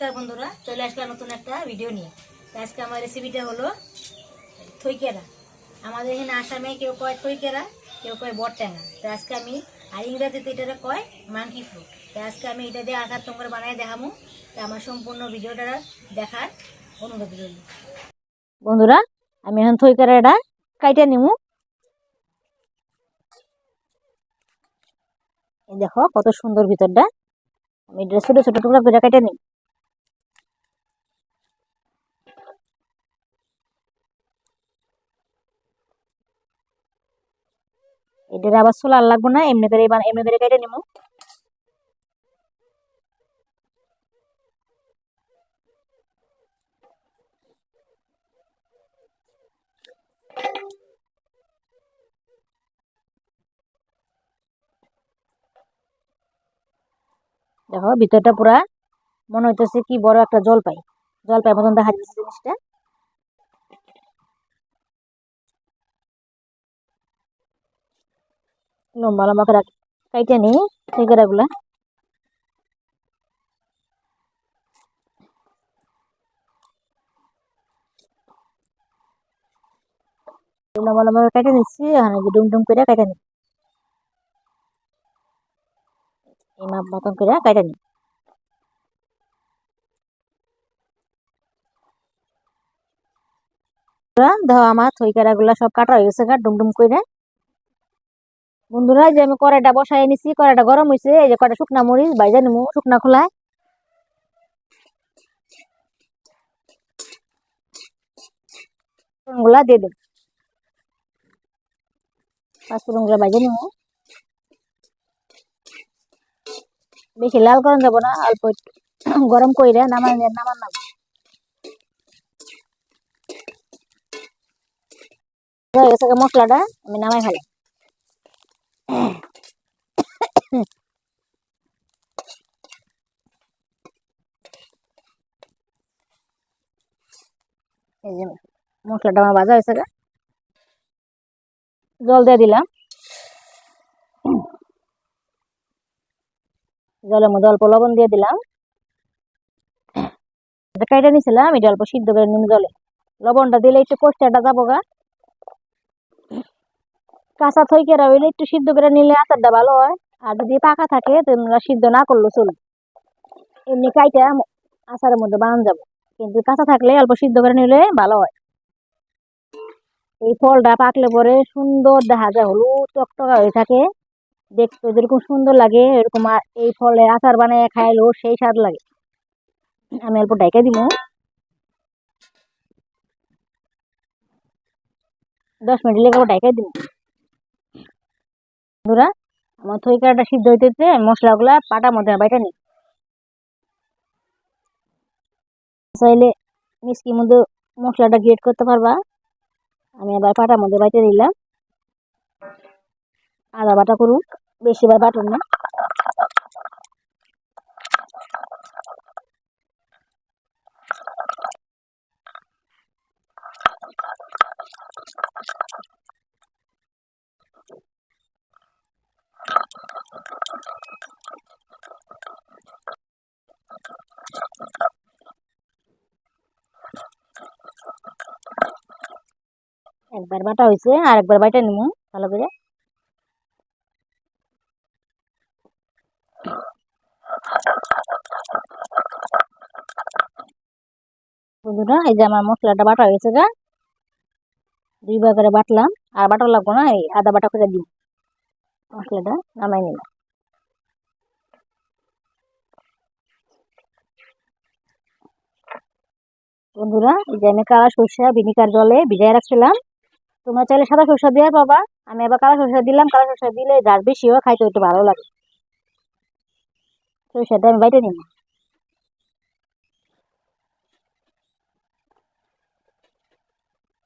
নমস্কার বন্ধুরা, চলে আসলাম নতুন একটা ভিডিও নিয়ে। আজকে আমার রেসিপিটা হলো থইকেরা। আমাদের এখানে আসামে কেউ কয় থইকেরা, কেউ কয় বটট্যাঙা তো আজকে আমি, আর ইংরেজিতে এটা কয় মাংকি ফ্রুট তো আজকে আমি এটা দিয়ে আঘাত তোমরা বানাই দেখাবো তো আমার সম্পূর্ণ ভিডিওটা দেখার অনুরোধ রইল। বন্ধুরা, আমি এখন থইকেরাটা কাইটা নিমু। দেখো, কত সুন্দর ভিতরটা। আমি এটা ছোট ছোট টুকরা করে কেটে নিই। এদের আবার সোলার লাগবো না, এমনি এবার, এমনি করে কেটে নিবো দেখো, ভিতরটা পুরা মনে হইতেছে কি বড় একটা জলপাই। জলপাই মতন দেখা যাচ্ছে জিনিসটা। লম্বা লম্বা করে কাইটে নি সেগেরা গুলা লম্বা লম্বা কাইটে নিচ্ছি আর ডুম ডুম করে কাইটে নি এই মাপ মতন করে কাইটে নি দেখো আমার থইকারা গুলা সব কাটা হয়ে গেছে ডুম ডুম করে বন্ধুরা যে আমি কড়াইটা বসাই নিছি কড়াইটা গরম হয়েছে এই যে কড়াই শুকনা মরিচ বাইজা নিমু শুকনা খোলায়। গুলা দিয়ে দেব। পাঁচফোড়নগুলা বাইজা নিমু বেশি লাল করেন যাব না, অল্প গরম কইরে নামান নামান নাম। মশলাটা, আমি নামাই ফেলাই এই যে মশলাটা আমার ভাজা হয়েছে। জল দিয়ে দিলাম। জলের মধ্যে অল্প লবণ দিয়ে দিলাম। কাইটা নিছিলাম, এটা অল্প সিদ্ধ করে নিম জলে। লবণটা দিলে একটু কষ্টাটা যাব গা। কাঁচা থইকেরা হইলে একটু সিদ্ধ করে নিলে আচারটা ভালো হয়। আর যদি পাকা থাকে, তোমরা সিদ্ধ না করলে চলবে। এমনি কাইটা আচারের মধ্যে বানান যাবে। কিন্তু কাঁচা থাকলে অল্প সিদ্ধ করে নিলে ভালো হয়। এই ফলটা পাকলে পরে সুন্দর দেখা যায়, হলুদ টকটকা হয়ে থাকে। দেখতে যেরকম সুন্দর লাগে, এরকম এই ফলে আচার বানিয়ে খাইলেও সেই স্বাদ লাগে। আমি অল্প ডাইকা দিব। দশ মিনিট লেগে ডাইকা দিব। আমার থইকাটা সিদ্ধ হইতেছে, মশলাগুলা পাটার মধ্যে বাইটা নি চাইলে মিষ্টির মধ্যে মশলাটা গ্রেট করতে পারবা। আমি আবার পাটার মধ্যে বাইতে দিলাম। আদা বাটা করুক, বেশি বার বাটুন না। একবার বাটা হয়েছে আর একবার বাইটা নিমু, ভালো করে। বন্ধুরা, এই যে আমার মশলাটা বাটা হয়ে গেছে গা। দুইবার করে বাটলাম, আর বাটা লাগবো না, এই আদা বাটা করে দিই। মশলাটা নামাই নিলাম। বন্ধুরা, এই যে আমি কালা সরষা ভিনিগার জলে ভিজাই রাখছিলাম। তোমরা চাইলে সাদা সরষা দিয়ে পাবা। আমি আবার কালা সরষা দিলাম, কালা সরষা দিলে ঝাল বেশি হয় খাইতে একটু ভালো লাগে। সরষাটা আমি বাইটে নিব।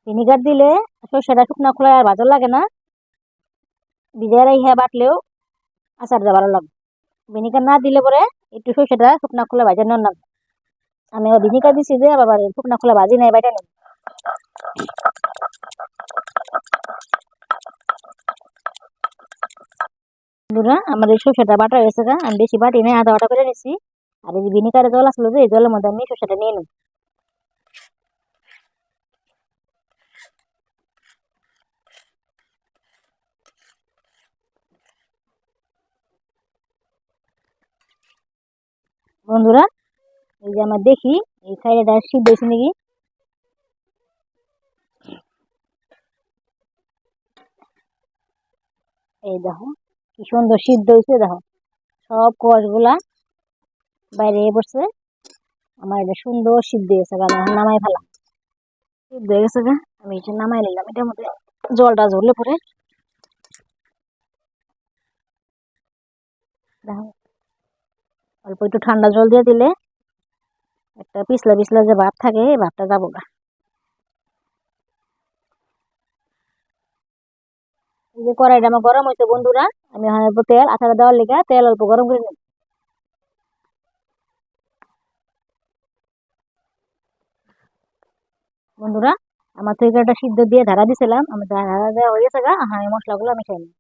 ভিনিগার দিলে সরষাটা শুকনা খোলায় আর ভালো লাগে না। ভিজাই রাইহা বাটলেও আচারটা ভালো লাগবে ভিনিগার না দিলে পরে একটু সরষাটা শুকনা খোলা ভাজা নেওয়ার লাগবে আমি ভিনিগার দিছি যে, আবার শুকনা খোলা ভাজি নাই, বাইটা নেব। বন্ধুরা আমার এই সরষেটা বাটা হয়েছে গা, আমি বেশি বাটি নেই, আধা বাটা করে নিছি। আর এই যে ভিনিগারের জল আসলো যে, এই জলের মধ্যে আমি শসাটা নিয়ে নিই। বন্ধুরা, এই যে আমার দেখি, এই সাইডটা সিদ্ধ হয়েছে নাকি? এই দেখো। কি সুন্দর সিদ্ধ হয়েছে দেখো। সব কোয়াশগুলা বাইরে পড়ছে। আমার এটা সুন্দর সিদ্ধ হয়েছে গা নামাই ফেলাম। সিদ্ধ হয়ে গেছে গা, আমি এটা নামাই নিলাম। এটার মধ্যে জলটা ঝরলে পরে দেখো। অল্প একটু ঠান্ডা জল দিয়ে দিলে একটা পিছলা পিছলা যে ভাত থাকে, এই ভাতটা যাব গা। যে কড়াইটা আমার গরম হয়েছে বন্ধুরা, আমি অল্প তেল আচারা দেওয়ার লিগা তেল অল্প গরম করে নিই বন্ধুরা, আমার তরকারিটা সিদ্ধ দিয়ে ধারা দিছিলাম, আমি ধারা দেওয়া হয়ে গেছে গা হ্যাঁ এই মশলাগুলো আমি খাই নিই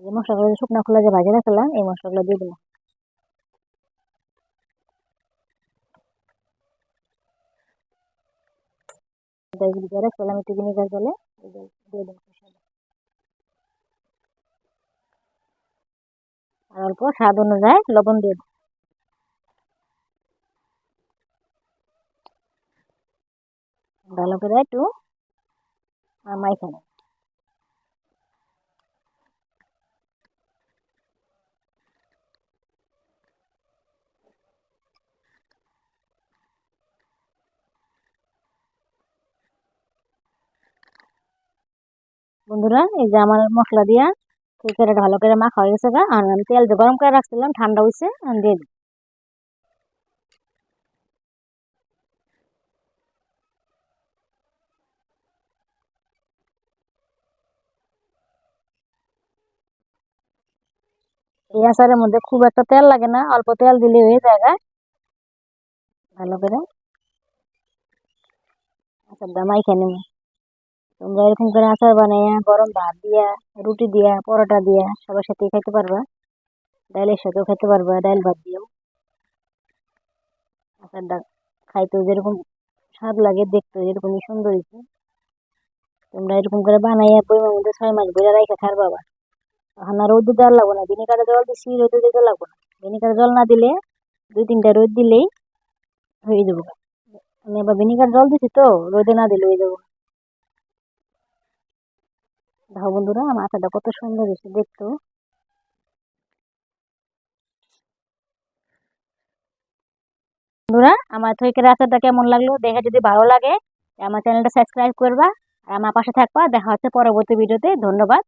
এই মশলাগুলো শুকনো খোলা যে ভাজে রাখলাম এই মশলাগুলো দিয়ে দিলাম। দিয়ে রাখলাম একটু ভিনেগার জলে দিয়ে দিলাম। আর অল্প, স্বাদ অনুযায়ী লবণ দিয়ে ভালো করে একটু মাইখা নিই বন্ধুরা, এই যে আমার মশলা দিয়া তরকারিটা ভালো করে মাখা হয়ে গেছে গা। আর আমি তেল দিয়ে গরম করে রাখছিলাম, ঠান্ডা হয়েছে দিয়ে এই আচারের মধ্যে খুব একটা তেল লাগে না, অল্প তেল দিলে হয়ে যায়। ভালো করে। আচারটা মাইখা নেব। তোমরা এরকম করে আচার বানাইয়া, গরম ভাত দিয়া, রুটি দিয়া, পরোটা দিয়া সবার সাথে খাইতে পারবা। ডাইলের সাথেও খাইতে পারবা ডাইল ভাত দিয়েও। আচারটা খাইতেও যেরকম স্বাদ লাগে, দেখতেও এরকমই সুন্দর হয়েছে তোমরা এরকম করে বানাইয়া বইমের মধ্যে ছয় মাস বইরা রাইখা খার বাবা। এখন আর রোদ দেওয়ার লাগবো না, ভিনিগারে জল দিচ্ছি রোদে দিতে লাগবো না। ভিনিগারে জল না দিলে দুই তিনটা রোদ দিলেই হয়ে যাব। আমি আবার ভিনিগার জল দিছি তো, রোদে না দিলে হয়ে যাব দেখো বন্ধুরা আমার আচারটা কত সুন্দর এসে দেখতো। বন্ধুরা, আমার থইকের আচারটা কেমন লাগল? দেখে যদি ভালো লাগে, আমার চ্যানেলটা সাবস্ক্রাইব করবা আর আমার পাশে থাকবা। দেখা হচ্ছে পরবর্তী ভিডিওতে। ধন্যবাদ।